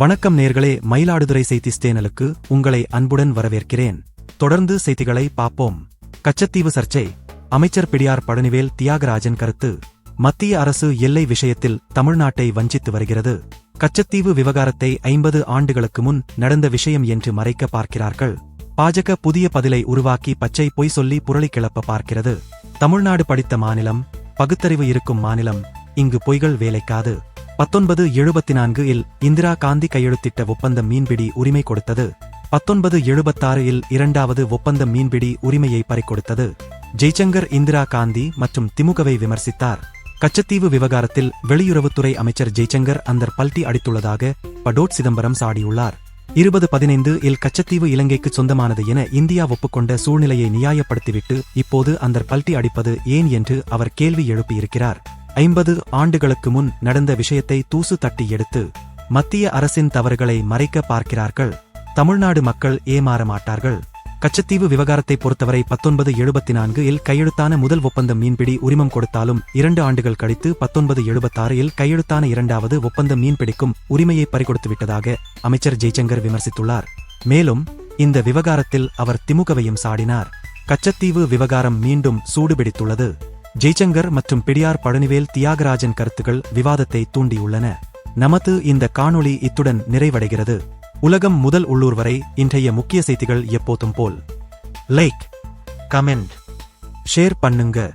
வணக்கம் நேர்களே மயிலாடுதுறை செய்தி ஸ்டேனலுக்கு உங்களை அன்புடன் வரவேற்கிறேன். தொடர்ந்து செய்திகளை பார்ப்போம். கச்சத்தீவு சர்ச்சை. அமைச்சர் பிடியார் பழனிவேல் தியாகராஜன் கருத்து. மத்திய அரசு எல்லை விஷயத்தில் தமிழ்நாட்டை வஞ்சித்து வருகிறது. கச்சத்தீவு விவகாரத்தை ஐம்பது ஆண்டுகளுக்கு முன் நடந்த விஷயம் என்று மறைக்க பார்க்கிறார்கள். பாஜக புதிய பதிலை உருவாக்கி பச்சை பொய் சொல்லி புரளி கிளப்ப பார்க்கிறது. தமிழ்நாடு படித்த மாநிலம் பகுத்தறிவு இருக்கும் மாநிலம் இங்கு பொய்கள் வேலைக்காது. பத்தொன்பது எழுபத்தி நான்கு இல் இந்திரா காந்தி கையெழுத்திட்ட ஒப்பந்த மீன்பிடி உரிமை கொடுத்தது. பத்தொன்பது எழுபத்தாறு இல் இரண்டாவது ஒப்பந்த மீன்பிடி உரிமையை பறிக்கொடுத்தது. ஜெய்சங்கர் இந்திரா காந்தி மற்றும் திமுகவை விமர்சித்தார். கச்சத்தீவு விவகாரத்தில் வெளியுறவுத்துறை அமைச்சர் ஜெய்சங்கர் அந்தர் பல்டி அடித்துள்ளதாக படோட் சிதம்பரம் சாடியுள்ளார். இருபது பதினைந்து இல் கச்சத்தீவு இலங்கைக்கு சொந்தமானது என இந்தியா ஒப்புக்கொண்ட சூழ்நிலையை நியாயப்படுத்திவிட்டு இப்போது அந்தர் பல்டி அடிப்பது ஏன் என்று அவர் கேள்வி எழுப்பியிருக்கிறார். ஐம்பது ஆண்டுகளுக்கு முன் நடந்த விஷயத்தை தூசு தட்டி எடுத்து மத்திய அரசின் தவறுகளை மறைக்க பார்க்கிறார்கள். தமிழ்நாடு மக்கள் ஏமாற மாட்டார்கள். கச்சத்தீவு விவகாரத்தை பொறுத்தவரை பத்தொன்பது எழுபத்தி நான்கு இல் கையெழுத்தான முதல் ஒப்பந்தம் மீன்பிடி உரிமம் கொடுத்தாலும் இரண்டு ஆண்டுகள் கழித்து பத்தொன்பது எழுபத்தாறு இல் கையெழுத்தான இரண்டாவது ஒப்பந்தம் மீன்பிடிக்கும் உரிமையை பறிகொடுத்து விட்டதாக அமைச்சர் ஜெய்சங்கர் விமர்சித்துள்ளார். மேலும் இந்த விவகாரத்தில் அவர் திமுகவையும் சாடினார். கச்சத்தீவு விவகாரம் மீண்டும் சூடுபிடித்துள்ளது. ஜெய்சங்கர் மற்றும் பிடியார் பழனிவேல் தியாகராஜன் கருத்துக்கள் விவாதத்தை தூண்டியுள்ளன. நமது இந்த காணொளி இத்துடன் நிறைவடைகிறது. உலகம் முதல் உள்ளூர் வரை இன்றைய முக்கிய செய்திகள் எப்போதும் போல். லைக் கமெண்ட் ஷேர் பண்ணுங்க.